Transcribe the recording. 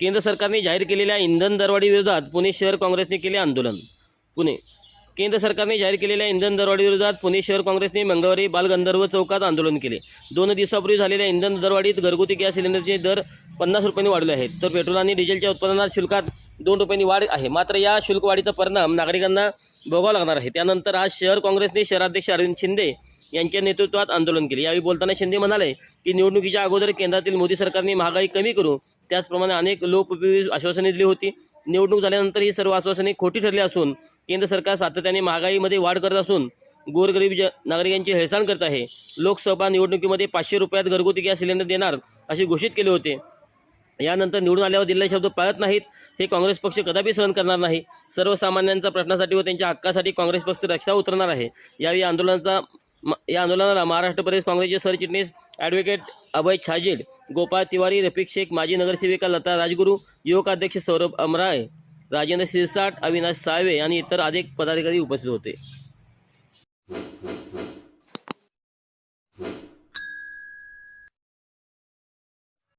केंद्र सरकारने जाहीर केलेल्या इंधन दरवाढी विरोधात पुणे शहर काँग्रेसने केले आंदोलन. पुणे. केंद्र सरकारने जाहीर केलेल्या इंधन दरवाढीविरोधात पुणे शहर काँग्रेसने मंगळवारी बालगंधर्व चौकात आंदोलन केले. दोन दिवसापूर्वी झालेल्या इंधन दरवाढीत घरगुती गॅस सिलेंडरचे दर पन्नास रुपयांनी वाढले आहेत. तर पेट्रोल आणि डिझेलच्या उत्पादनात शुल्कात दोन रुपयांनी वाढ आहे. मात्र या शुल्क वाढीचा परिणाम नागरिकांना भोगावा लागणार आहे. त्यानंतर आज शहर काँग्रेसने शहराध्यक्ष अरविंद शिंदे यांच्या नेतृत्वात आंदोलन केले. यावेळी बोलताना शिंदे म्हणाले की निवडणुकीच्या अगोदर केंद्रातील मोदी सरकारने महागाई कमी करू त्याचप्रमाणे अनेक लोकउपयोगी आश्वासने दिली होती. निवडणूक झाल्यानंतर ही सर्व आश्वासने खोटी ठरली असून केंद्र सरकार सातत्याने महागाईमध्ये वाढ करत असून गोरगरीब ज नागरिकांची हेळसाण करत आहे. लोकसभा निवडणुकीमध्ये पाचशे रुपयात घरगुती गॅस सिलेंडर देणार असे घोषित केले होते. यानंतर निवडून आल्यावर दिलेले शब्द पाळत नाहीत हे काँग्रेस पक्ष कदापि सहन करणार नाही. सर्वसामान्यांच्या प्रश्नासाठी व त्यांच्या हक्कासाठी काँग्रेस पक्ष रक्षा उतरणार आहे. यावेळी आंदोलनाचा म- या आंदोलनाला महाराष्ट्र प्रदेश काँग्रेसचे सरचिटणीस ॲडव्होकेट अभय छाजेड गोपाळ तिवारी रफिक शेख माजी नगरसेविका लता राजगुरू युवक अध्यक्ष सौरभ अमराय राजेंद्र सिरसाट अविनाश साळवे आणि इतर अनेक पदाधिकारी उपस्थित होते.